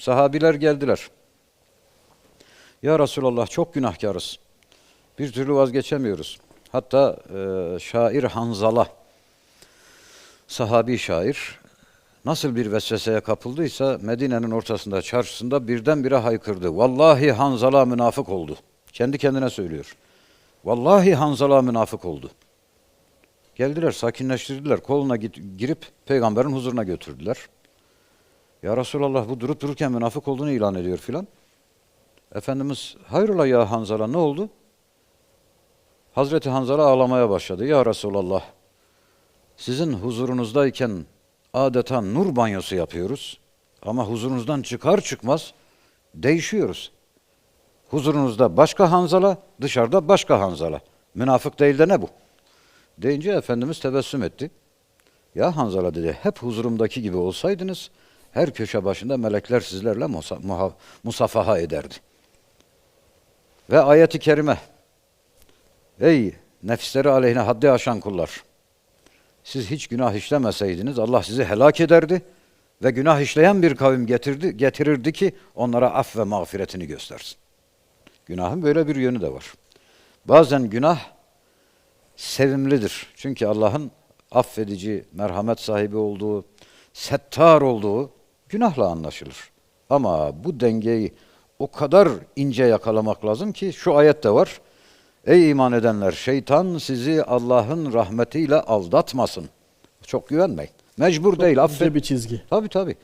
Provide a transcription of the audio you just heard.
Sahabiler geldiler. Ya Resulallah çok günahkarız. Bir türlü vazgeçemiyoruz. Hatta e, şair Hanzala, sahabi şair, nasıl bir vesveseye kapıldıysa Medine'nin ortasında, çarşısında birdenbire haykırdı. Vallahi Hanzala münafık oldu. Kendi kendine söylüyor. Vallahi Hanzala münafık oldu. Geldiler, sakinleştirdiler. Koluna git, girip peygamberin huzuruna götürdüler. Ya Resulallah bu durup dururken münafık olduğunu ilan ediyor filan. Efendimiz hayrola ya Hanzala ne oldu? Hazreti Hanzala ağlamaya başladı. Ya Resulallah sizin huzurunuzdayken adeta nur banyosu yapıyoruz. Ama huzurunuzdan çıkar çıkmaz değişiyoruz. Huzurunuzda başka Hanzala, dışarıda başka Hanzala. Münafık değil de ne bu? Deyince Efendimiz tebessüm etti. Ya Hanzala dedi, hep huzurumdaki gibi olsaydınız, her köşe başında melekler sizlerle musafaha ederdi. Ve ayeti kerime, ey nefisleri aleyhine haddi aşan kullar, siz hiç günah işlemeseydiniz Allah sizi helak ederdi ve günah işleyen bir kavim getirdi, getirirdi ki onlara af ve mağfiretini göstersin. Günahın böyle bir yönü de var. Bazen günah sevimlidir. Çünkü Allah'ın affedici, merhamet sahibi olduğu, settar olduğu günahla anlaşılır. Ama bu dengeyi o kadar ince yakalamak lazım ki şu ayette var. Ey iman edenler şeytan sizi Allah'ın rahmetiyle aldatmasın. Çok güvenmeyin. Mecbur değil İnce affet. bir çizgi. Tabii tabii.